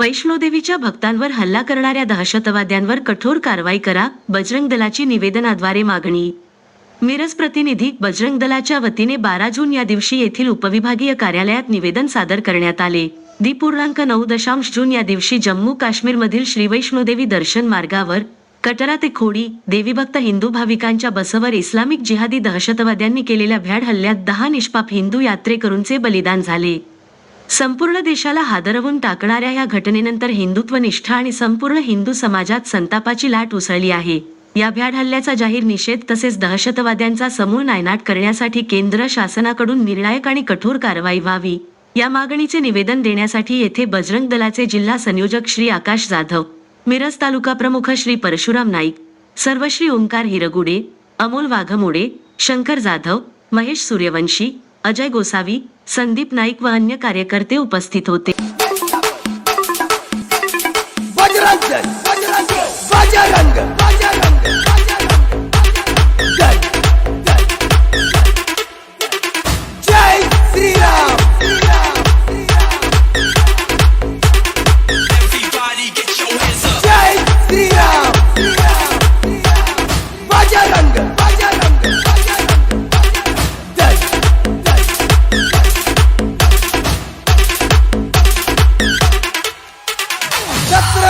वैष्णोदेवीच्या भक्तांवर हल्ला करणाऱ्या दहशतवाद्यांवर कठोर कारवाई करा बजरंग दलाची निवेदनाद्वारे मागणी. मिरज प्रतिनिधी बजरंग दलाच्या वतीने बारा जून या दिवशी येथील उपविभागीय कार्यालयात निवेदन सादर करण्यात आले. दिपूर्णांक नऊ दशांश जून या दिवशी जम्मू काश्मीरमधील श्री वैष्णोदेवी दर्शन मार्गावर कटरा ते खोडी देवीभक्त हिंदू भाविकांच्या बसवर इस्लामिक जिहादी दहशतवाद्यांनी केलेल्या भ्याड हल्ल्यात दहा निष्पाप हिंदू यात्रेकरूंचे बलिदान झाले. संपूर्ण देशाला हादरवून टाकणाऱ्या या घटनेनंतर हिंदुत्वनिष्ठा आणि संपूर्ण हिंदू समाजात संतापाची लाट उसळली आहे. या भ्याड हल्ल्याचा जाहीर निषेध तसेच दहशतवाद्यांचा समूळ नायनाट करण्यासाठी केंद्र शासनाकडून निर्णायक आणि कठोर कारवाई व्हावी. या मागणीचे निवेदन देण्यासाठी येथे बजरंग दलाचे जिल्हा संयोजक श्री आकाश जाधव मिरज तालुका प्रमुख श्री परशुराम नाईक सर्वश्री ओंकार हिरगुडे अमोल वाघमोडे शंकर जाधव महेश सूर्यवंशी अजय गोसावी संदीप नाईक व अन्य कार्यकर्ते उपस्थित होते. बजरंग दल, बजरंग बजरंग बजरंग